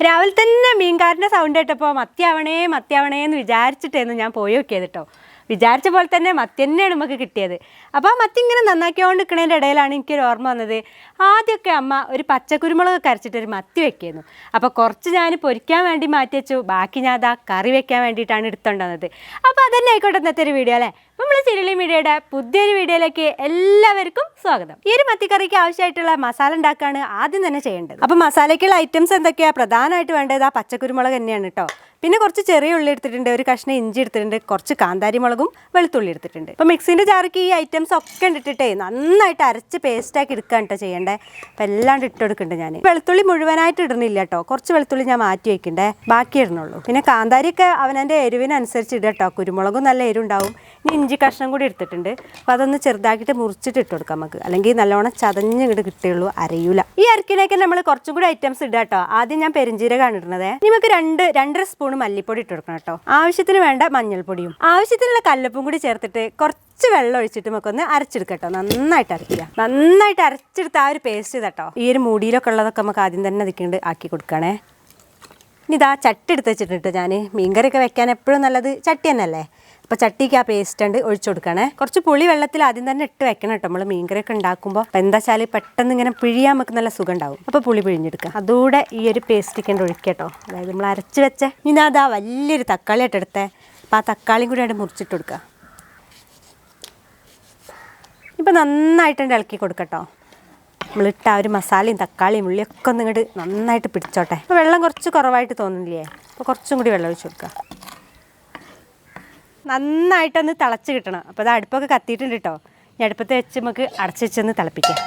രാവിലെ തന്നെ മീൻകാരന്റെ സൗണ്ട് കേട്ടപ്പോൾ മത്തിയാവണേ മത്തിയാവണേ എന്ന് വിചാരിച്ചിട്ടായിരുന്നു ഞാൻ പോയി നോക്കിയത് കേട്ടോ വിചാരിച്ച പോലെ തന്നെ മത്തി നമുക്ക് കിട്ടിയത്. അപ്പോൾ ആ മത്തി ഇങ്ങനെ നന്നാക്കിക്കൊണ്ട് നിൽക്കുന്നതിന്റെ ഇടയിലാണ് എനിക്കൊരു ഓർമ്മ വന്നത്. ആദ്യമൊക്കെ അമ്മ ഒരു പച്ചക്കുരുമുളക് കരച്ചിട്ട് ഒരു മത്തി വെക്കുന്നു. അപ്പോൾ കുറച്ച് ഞാൻ പൊരിക്കാൻ വേണ്ടി മാറ്റി വെച്ചു. ബാക്കി ഞാൻ അതാ കറി വെക്കാൻ വേണ്ടിയിട്ടാണ് എടുത്തുകൊണ്ടുവന്നത് അപ്പോൾ അതന്നെ ആയിക്കോട്ടെ ഇന്നത്തെ ഒരു വീഡിയോ അല്ലേ? നമ്മൾ ചിരളി മീഡിയയുടെ പുതിയൊരു വീഡിയോയിലേക്ക് എല്ലാവർക്കും സ്വാഗതം. ഈ ഒരു മത്തിക്കറിക്ക് ആവശ്യമായിട്ടുള്ള മസാല ഉണ്ടാക്കുകയാണ് ആദ്യം തന്നെ ചെയ്യേണ്ടത്. അപ്പോൾ മസാലയ്ക്കുള്ള ഐറ്റംസ് എന്തൊക്കെയാണ് പ്രധാനമായിട്ട് വേണ്ടത് ആ പച്ചക്കുരുമുളക് തന്നെയാണ് കേട്ടോ പിന്നെ കുറച്ച് ചെറിയ ഉള്ളി എടുത്തിട്ടുണ്ട് ഒരു കഷ്ണം ഇഞ്ചി എടുത്തിട്ടുണ്ട് കുറച്ച് കാന്താരി മുളകും വെളുത്തുള്ളി എടുത്തിട്ടുണ്ട്. അപ്പോൾ മിക്സിന്റെ ജാർക്ക് ഈ ഐറ്റംസ് ഒക്കെ ഇട്ടിട്ടേ നന്നായിട്ട് അരച്ച് പേസ്റ്റാക്കി എടുക്കാൻ കേട്ടോ ചെയ്യണ്ടേ. അപ്പം എല്ലാം ഇട്ട് കൊടുക്കുന്നുണ്ട് ഞാൻ വെളുത്തുള്ളി മുഴുവനായിട്ട് ഇടണില്ല കേട്ടോ കുറച്ച് വെളുത്തുള്ളി ഞാൻ മാറ്റി വയ്ക്കണ്ടേ ബാക്കി ഇടണുള്ളൂ. പിന്നെ കാന്താരിയൊക്കെ അവനന്റെ എരിവിനനുസരിച്ച് ഇടുക കേട്ടോ കുരുമുളകും നല്ല എരിവുണ്ടാവും. ഇനി ഇഞ്ചി കഷ്ണം കൂടി എടുത്തിട്ടുണ്ട്. അപ്പോൾ അതൊന്ന് ചെറുതാക്കിയിട്ട് മുറിച്ചിട്ട് ഇട്ട് കൊടുക്കാം നമുക്ക്. അല്ലെങ്കിൽ നല്ലോണം ചതഞ്ഞ് ഇങ്ങോട്ട് കിട്ടുള്ളൂ അരയൂല. ഈ അരക്കിലേക്ക് നമ്മൾ കുറച്ചും കൂടി ഐറ്റംസ് ഇടുക കേട്ടോ ആദ്യം ഞാൻ പെരിഞ്ചീരകമാണ് ഇടുന്നത്. നമുക്ക് രണ്ട് രണ്ടര സ്പൂൺ മല്ലിപ്പൊടി ഇട്ട് കൊടുക്കണം കേട്ടോ ആവശ്യത്തിന് വേണ്ട മഞ്ഞൾപ്പൊടിയും. ആവശ്യത്തിനുള്ള കല്ലപ്പും കൂടി ചേർത്തിട്ട് കുറച്ച് വെള്ളം ഒഴിച്ചിട്ട് നമുക്കൊന്ന് അരച്ചെടുക്കട്ടോ നന്നായിട്ട് അരയ്ക്കുക. നന്നായിട്ട് അരച്ചെടുത്ത് ആ ഒരു പേസ്റ്റ് കേട്ടോ ഈ ഒരു മൂടിയിലൊക്കെ ഉള്ളതൊക്കെ നമുക്ക് ആദ്യം തന്നെ അതിക്കൊണ്ട് ആക്കി കൊടുക്കണേ ഇനി ഇതാ ചട്ടി എടുത്ത് വെച്ചിട്ടുണ്ട് ഞാൻ മീൻകറിയൊക്കെ വെക്കാൻ എപ്പോഴും നല്ലത് ചട്ടി തന്നെയല്ലേ? അപ്പോൾ ചട്ടിക്ക് ആ പേസ്റ്റ് ഉണ്ട് ഒഴിച്ചു കൊടുക്കണേ. കുറച്ച് പുളി വെള്ളത്തിൽ ആദ്യം തന്നെ ഇട്ട് വെക്കണം കേട്ടോ. നമ്മൾ മീൻകറിയൊക്കെ ഉണ്ടാക്കുമ്പോൾ അപ്പോൾ എന്താ വെച്ചാൽ പെട്ടെന്ന് ഇങ്ങനെ പിഴിയാൻ നമുക്ക് നല്ല സുഖം ഉണ്ടാവും അപ്പോൾ പുളി പിഴിഞ്ഞെടുക്കുക. അതുകൂടെ ഈ ഒരു പേസ്റ്റിക്ക് ഉണ്ട് ഒഴിക്കട്ടോ അതായത് നമ്മൾ അരച്ച് വെച്ചേ ഇനി അതാ വലിയൊരു തക്കാളി ആയിട്ട് എടുത്തേ. അപ്പോൾ ആ തക്കാളിയും കൂടി ആയിട്ട് മുറിച്ചിട്ട് കൊടുക്കുക. ഇപ്പം നന്നായിട്ടുണ്ട് ഇളക്കി കൊടുക്കട്ടോ നമ്മളിട്ട ഒരു മസാലയും തക്കാളിയും ഉള്ളിയൊക്കെ ഒന്ന് ഇങ്ങോട്ട് നന്നായിട്ട് പിടിച്ചോട്ടെ. അപ്പോൾ വെള്ളം കുറച്ച് കുറവായിട്ട് തോന്നില്ലേ അപ്പോൾ കുറച്ചും കൂടി വെള്ളം ഒഴിച്ച് കൊടുക്കുക നന്നായിട്ടൊന്ന് തിളച്ച് കിട്ടണം. അപ്പോൾ അത് അടുപ്പൊക്കെ കത്തിയിട്ടുണ്ട് കേട്ടോ ഇനി അടുപ്പത്ത് വെച്ച് നമുക്ക് അടച്ച് വെച്ചൊന്ന് തിളപ്പിക്കാം.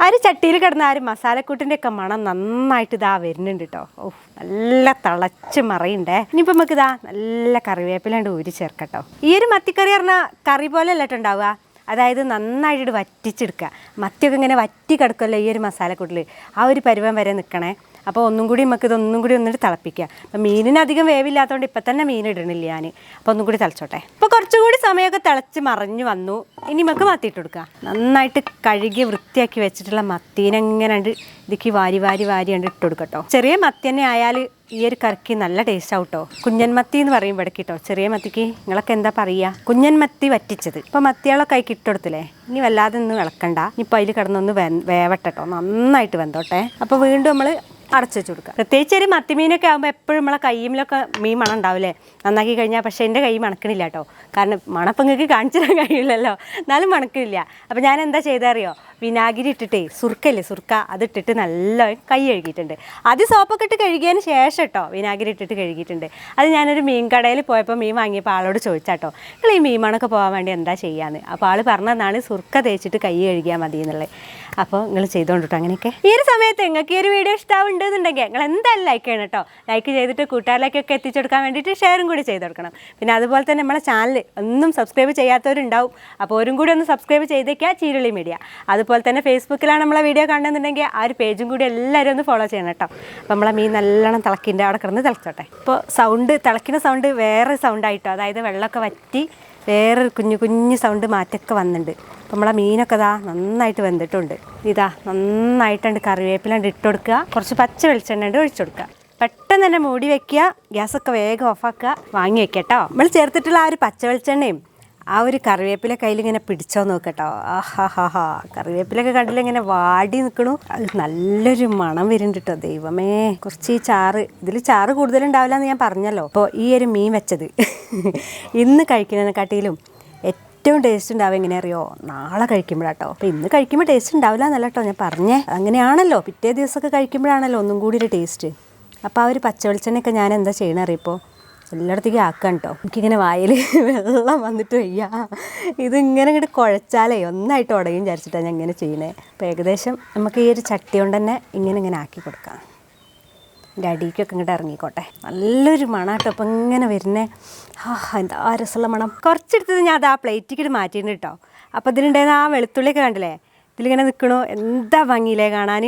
ആ ഒരു ചട്ടിയിൽ കിടന്ന ആ ഒരു മസാലക്കൂട്ടിന്റെ ഒക്കെ മണം നന്നായിട്ട് ഇതാ വരുന്നുണ്ട് കേട്ടോ ഓ നല്ല തിളച്ച് മറയുണ്ടേ. ഇനിയിപ്പോൾ നമുക്ക് ഇതാ നല്ല കറിവേപ്പിലാണ്ട് ഊരി ചേർക്കട്ടോ ഈ ഒരു മത്തിക്കറി പറഞ്ഞാൽ കറി പോലെ അല്ല ഉണ്ടാവുക. അതായത് നന്നായിട്ട് വറ്റിച്ചെടുക്കുക. മത്തിയൊക്കെ ഇങ്ങനെ വറ്റി കിടക്കുമല്ലോ ഈ ഒരു മസാലക്കൂട്ടിൽ ആ ഒരു പരുവം വരെ നിൽക്കണേ അപ്പോൾ ഒന്നും കൂടി നമുക്ക് ഇതൊന്നും കൂടി ഒന്നിട്ട് തിളപ്പിക്കുക. അപ്പോൾ മീനിന് അധികം വേവില്ലാത്തതുകൊണ്ട് ഇപ്പം തന്നെ മീൻ ഇടണില്ല ഞാൻ. അപ്പോൾ ഒന്നും കൂടി തിളച്ചോട്ടെ. അപ്പോൾ കുറച്ചുകൂടി സമയമൊക്കെ തിളച്ച് മറിഞ്ഞു വന്നു. ഇനി നമുക്ക് മത്തിയിട്ട് കൊടുക്കുക നന്നായിട്ട് കഴുകി വൃത്തിയാക്കി വെച്ചിട്ടുള്ള മത്തീനെങ്ങനെ ഇതിക്ക് വാരി വാരി വാരി കണ്ട് ഇട്ട് കൊടുക്കട്ടോ. ചെറിയ മത്തി തന്നെ ആയാൽ ഈ ഒരു കറിക്ക് നല്ല ടേസ്റ്റ് ആവട്ടോ കുഞ്ഞൻ മത്തി എന്ന് പറയും ഇവിടെ കേട്ടോ ചെറിയ മത്തിക്ക് നിങ്ങളൊക്കെ എന്താ പറയുക? കുഞ്ഞൻ മത്തി വറ്റിച്ചത്. ഇപ്പോൾ മത്തികളൊക്കെ ആയി ഇട്ടെടുത്തില്ലേ ഇനി വല്ലാതെ ഒന്നും ഇളക്കണ്ട ഇനിയിപ്പോൾ അതിൽ കിടന്നൊന്ന് വേ വേവട്ടോ നന്നായിട്ട് വെന്തോട്ടെ. അപ്പോൾ വീണ്ടും നമ്മൾ അടച്ചു വെച്ച് കൊടുക്കുക. പ്രത്യേകിച്ച് ഒരു മത്തിമീനൊക്കെ ആകുമ്പോൾ എപ്പോഴും നമ്മളെ കയ്യുമിലൊക്കെ മീൻ മണം ഉണ്ടാവില്ലേ? നന്നാക്കി കഴിഞ്ഞാൽ പക്ഷേ എന്റെ കൈ മണക്കണില്ല കേട്ടോ. കാരണം മണപ്പങ്ങൾക്ക് കാണിച്ചു തരാൻ കഴിയില്ലല്ലോ. എന്നാലും മണക്കണില്ല. അപ്പോൾ ഞാൻ എന്താ ചെയ്തറിയോ വിനാഗിരി ഇട്ടിട്ടേ സുർക്കല്ലേ സുർക്ക അതിട്ടിട്ട് നല്ല കൈ കഴുകിയിട്ടുണ്ട്. അത് സോപ്പൊക്കെ ഇട്ട് കഴുകിയതിന് ശേഷം കേട്ടോ വിനാഗിരി ഇട്ടിട്ട് കഴുകിയിട്ടുണ്ട്. അത് ഞാനൊരു മീൻ കടയിൽ പോയപ്പോൾ മീൻ വാങ്ങിയപ്പോൾ ആളോട് ചോദിച്ചാട്ടോ നിങ്ങൾ ഈ മീൻ മണൊക്കെ പോകാൻ വേണ്ടി എന്താ ചെയ്യാന്ന്? അപ്പോൾ ആൾ പറഞ്ഞതാണ് സുർക്ക തേച്ചിട്ട് കൈ കഴുകിയാൽ മതി എന്നുള്ളത് അപ്പോൾ നിങ്ങൾ ചെയ്തോണ്ടിട്ടോ അങ്ങനെയൊക്കെ. ഈ ഒരു സമയത്ത് നിങ്ങൾക്ക് ഈ ഒരു വീഡിയോ ഇഷ്ടമാവുണ്ടെന്നുണ്ടെങ്കിൽ നിങ്ങൾ എന്തായാലും ലൈക്ക് ചെയ്യണം കേട്ടോ. ലൈക്ക് ചെയ്തിട്ട് കൂട്ടുകാരിലേക്കൊക്കെ എത്തിച്ചെടുക്കാൻ വേണ്ടിയിട്ട് ഷെയറും കൂടി ചെയ്ത് കൊടുക്കണം. പിന്നെ അതുപോലെ തന്നെ നമ്മളെ ചാനൽ ഒന്നും സബ്സ്ക്രൈബ് ചെയ്യാത്തവരുണ്ടാവും. അപ്പോൾ ഓരും കൂടി ഒന്ന് സബ്സ്ക്രൈബ് ചെയ്തേക്കുക ചീരുളി മീഡിയ അതുപോലെ തന്നെ ഫേസ്ബുക്കിലാണ് നമ്മളെ വീഡിയോ കാണുന്നുണ്ടെങ്കിൽ ആ ഒരു പേജും കൂടി എല്ലാവരും ഒന്ന് ഫോളോ ചെയ്യണം കേട്ടോ. അപ്പോൾ നമ്മളെ മീൻ നല്ലോണം തിളക്കിന്റെ അവിടെ കിടന്ന് തിളച്ചോട്ടെ. ഇപ്പോൾ സൗണ്ട് തിളക്കുന്ന സൗണ്ട് വേറെ സൗണ്ടായിട്ടോ അതായത് വെള്ളമൊക്കെ വറ്റി വേറൊരു കുഞ്ഞു കുഞ്ഞു സൗണ്ട് മാറ്റമൊക്കെ വന്നിട്ടുണ്ട് അപ്പം നമ്മളെ മീനൊക്കെ ഇതാ നന്നായിട്ട് വെന്തിട്ടുണ്ട്. ഇതാ നന്നായിട്ടുണ്ട് കറിവേപ്പില ഇട്ട് കൊടുക്കുക കുറച്ച് പച്ച വെളിച്ചെണ്ണ ഉണ്ട് ഒഴിച്ചു കൊടുക്കുക പെട്ടെന്ന് തന്നെ മൂടി വെക്കുക. ഗ്യാസൊക്കെ വേഗം ഓഫാക്കുക. വാങ്ങി വെക്കുക കേട്ടോ നമ്മൾ ചേർത്തിട്ടുള്ള ആ ഒരു പച്ച വെളിച്ചെണ്ണയും ആ ഒരു കറിവേപ്പില കയ്യിൽ ഇങ്ങനെ പിടിച്ചോ നോക്കട്ടോ. ആഹാ ഹാ ഹാ കറിവേപ്പിലൊക്കെ കണ്ടില്ല ഇങ്ങനെ വാടി നിൽക്കണു അത് നല്ലൊരു മണം വരുന്നുണ്ട് കേട്ടോ ദൈവമേ. കുറച്ച് ഈ ചാറ്. ഇതിൽ ചാറ് കൂടുതലുണ്ടാവില്ല എന്ന് ഞാൻ പറഞ്ഞല്ലോ. അപ്പോൾ ഈ ഒരു മീൻ വെച്ചത്. ഇന്ന് കഴിക്കുന്നതിനെക്കാട്ടിലും ഏറ്റവും ടേസ്റ്റ് ഉണ്ടാവുക എങ്ങനെ അറിയോ നാളെ കഴിക്കുമ്പോഴാട്ടോ. അപ്പോൾ ഇന്ന് കഴിക്കുമ്പോൾ ടേസ്റ്റ് ഉണ്ടാവില്ല എന്നല്ല കേട്ടോ ഞാൻ പറഞ്ഞേ. അങ്ങനെയാണല്ലോ. പിറ്റേ ദിവസമൊക്കെ കഴിക്കുമ്പോഴാണല്ലോ ഒന്നും കൂടി ഒരു ടേസ്റ്റ് അപ്പോൾ ആ ഒരു പച്ച വെളിച്ചെണ്ണയൊക്കെ ഞാൻ എന്താ ചെയ്യണേ അറിയപ്പോൾ എല്ലായിടത്തേക്കും ആക്കാൻ കേട്ടോ എനിക്കിങ്ങനെ വായിൽ വെള്ളം വന്നിട്ട് വയ്യ. ഇതിങ്ങനെ ഇങ്ങോട്ട് കുഴച്ചാലേ ഒന്നായിട്ട് ഉടയും വിചാരിച്ചിട്ടാണ് ഞാൻ ഇങ്ങനെ ചെയ്യണേ. അപ്പോൾ ഏകദേശം നമുക്ക് ഈ ഒരു ചട്ടി കൊണ്ട് തന്നെ ഇങ്ങനെ ഇങ്ങനെ ആക്കി കൊടുക്കാം. എന്റെ അടിക്കൊക്കെ ഇങ്ങോട്ട് ഇറങ്ങിക്കോട്ടെ. നല്ലൊരു മണാട്ടോ അപ്പം ഇങ്ങനെ വരുന്നേ. ആ എന്താ രസമുള്ള മണം. കുറച്ചെടുത്തത് ഞാൻ അത് ആ പ്ലേറ്റിക്കിട്ട് മാറ്റിയിട്ടുണ്ട് കേട്ടോ അപ്പോൾ ഇതിലുണ്ടായിരുന്ന ആ വെളുത്തുള്ളിയൊക്കെ കണ്ടില്ലേ? ഇതിലിങ്ങനെ നിൽക്കണു എന്താ ഭംഗിയിലേ കാണാൻ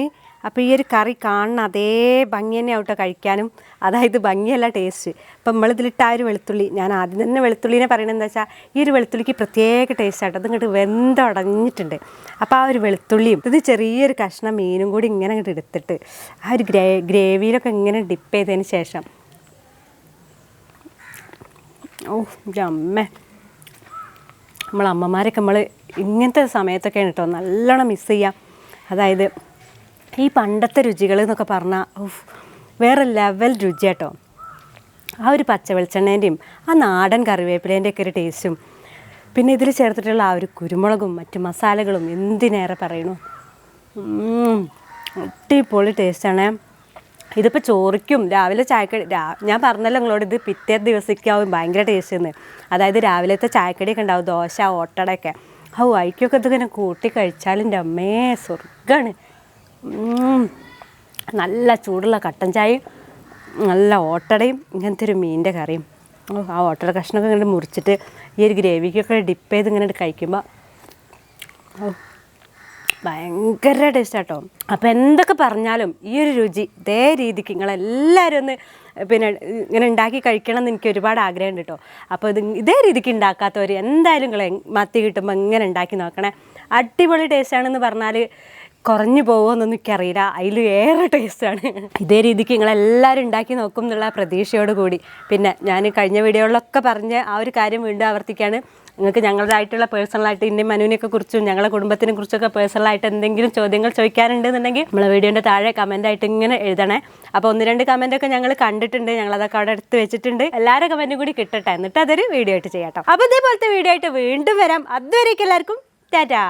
അപ്പോൾ ഈ ഒരു കറി കാണുന്ന അതേ ഭംഗി തന്നെ ആവട്ടെ കഴിക്കാനും. അതായത് ഭംഗിയല്ല ടേസ്റ്റ് ഇപ്പം നമ്മളിതിലിട്ട ആ ഒരു വെളുത്തുള്ളി ഞാൻ ആദ്യം തന്നെ വെളുത്തുള്ളിനെ പറയണത് എന്താ വെച്ചാൽ ഈ ഒരു വെളുത്തുള്ളിക്ക് പ്രത്യേക ടേസ്റ്റ് ആട്ടോ. അതിങ്ങോട്ട് വെന്തടഞ്ഞിട്ടുണ്ട്. അപ്പോൾ ആ ഒരു വെളുത്തുള്ളിയും ഇത് ചെറിയൊരു കഷ്ണം മീനും കൂടി ഇങ്ങനെ അങ്ങോട്ട് എടുത്തിട്ട് ആ ഒരു ഗ്രേ ഗ്രേവിയിലൊക്കെ ഇങ്ങനെ ഡിപ്പ് ചെയ്തതിന് ശേഷം. ഓ അമ്മേ നമ്മൾ അമ്മമാരൊക്കെ നമ്മൾ ഇങ്ങനത്തെ സമയത്തൊക്കെയാണ് കേട്ടോ നല്ലോണം മിസ് ചെയ്യാം. അതായത് ഈ പണ്ടത്തെ രുചികൾ എന്നൊക്കെ പറഞ്ഞാൽ വേറെ ലെവൽ രുചിയാട്ടോ ആ ഒരു പച്ച വെളിച്ചെണ്ണേന്റെയും ആ നാടൻ കറിവേപ്പിലേന്റെയൊക്കെ ഒരു ടേസ്റ്റും പിന്നെ ഇതിൽ ചേർത്തിട്ടുള്ള ആ ഒരു കുരുമുളകും മറ്റ് മസാലകളും എന്തിനേറെ പറയണു? അടിപൊളി ടേസ്റ്റാണ് ഇതിപ്പോൾ ചോറിക്കും രാവിലെ ചായക്കടി രാ ഞാൻ പറഞ്ഞല്ലോ നിങ്ങളോട് ഇത് പിറ്റേ ദിവസത്തേക്കാവും ഭയങ്കര ടേസ്റ്റ് എന്ന് അതായത് രാവിലത്തെ ചായക്കടിയൊക്കെ ഉണ്ടാവും ദോശ ഓട്ടടയൊക്കെ. ഓ അയക്കൊക്കെ ഇതിങ്ങനെ കൂട്ടി കഴിച്ചാലും എന്റെ അമ്മേ സ്വർഗമാണ്. നല്ല ചൂടുള്ള കട്ടൻ ചായയും നല്ല ഓട്ടടയും ഇങ്ങനത്തെ ഒരു മീനിന്റെ കറിയും. ആ ഓട്ടട കഷ്ണമൊക്കെ ഇങ്ങനെ മുറിച്ചിട്ട് ഈ ഒരു ഗ്രേവിക്കൊക്കെ ഡിപ്പ് ചെയ്ത് ഇങ്ങനെ കഴിക്കുമ്പോൾ ഭയങ്കര ടേസ്റ്റ് അപ്പോൾ എന്തൊക്കെ പറഞ്ഞാലും ഈ ഒരു രുചി ഇതേ രീതിക്ക് നിങ്ങളെല്ലാവരും ഒന്ന് പിന്നെ ഇങ്ങനെ ഉണ്ടാക്കി കഴിക്കണം എന്ന് എനിക്ക് ഒരുപാട് ആഗ്രഹമുണ്ട് കേട്ടോ അപ്പോൾ ഇത് ഇതേ രീതിക്ക് ഉണ്ടാക്കാത്തവർ എന്തായാലും നിങ്ങൾ മത്തി കിട്ടുമ്പോൾ ഇങ്ങനെ ഉണ്ടാക്കി നോക്കണേ. അടിപൊളി ടേസ്റ്റാണെന്ന് പറഞ്ഞാൽ കുറഞ്ഞു പോകുമെന്നൊന്നും എനിക്കറിയില്ല അതിൽ ഏറെ ടേസ്റ്റാണ് ഇതേ രീതിക്ക് നിങ്ങളെല്ലാവരും ഉണ്ടാക്കി നോക്കും എന്നുള്ള പ്രതീക്ഷയോട് കൂടി. പിന്നെ ഞാൻ കഴിഞ്ഞ വീഡിയോകളിലൊക്കെ പറഞ്ഞ ആ ഒരു കാര്യം വീണ്ടും ആവർത്തിക്കുകയാണ് നിങ്ങൾക്ക് ഞങ്ങളുടേതായിട്ടുള്ള പേഴ്സണലായിട്ട് ഇന്ത്യൻ മനുവിനെയൊക്കെ കുറിച്ചും ഞങ്ങളുടെ കുടുംബത്തിനെ കുറിച്ചൊക്കെ പേഴ്സണലായിട്ട് എന്തെങ്കിലും ചോദ്യങ്ങൾ ചോദിക്കാനുണ്ടെന്നുണ്ടെങ്കിൽ നമ്മളെ വീഡിയോന്റെ താഴെ കമന്റായിട്ട് ഇങ്ങനെ എഴുതണേ. അപ്പോൾ ഒന്ന് രണ്ട് കമന്റൊക്കെ ഞങ്ങൾ കണ്ടിട്ടുണ്ട്. ഞങ്ങളതൊക്കെ അവിടെ എടുത്ത് വെച്ചിട്ടുണ്ട്. എല്ലാവരുടെ കമന്റും കൂടി കിട്ടട്ടെ. എന്നിട്ട് അതൊരു വീഡിയോ ആയിട്ട് ചെയ്യാം അപ്പോൾ ഇതേപോലത്തെ വീഡിയോ ആയിട്ട് വീണ്ടും വരാം. അതുവരേക്കും എല്ലാവർക്കും. ടാറ്റാ.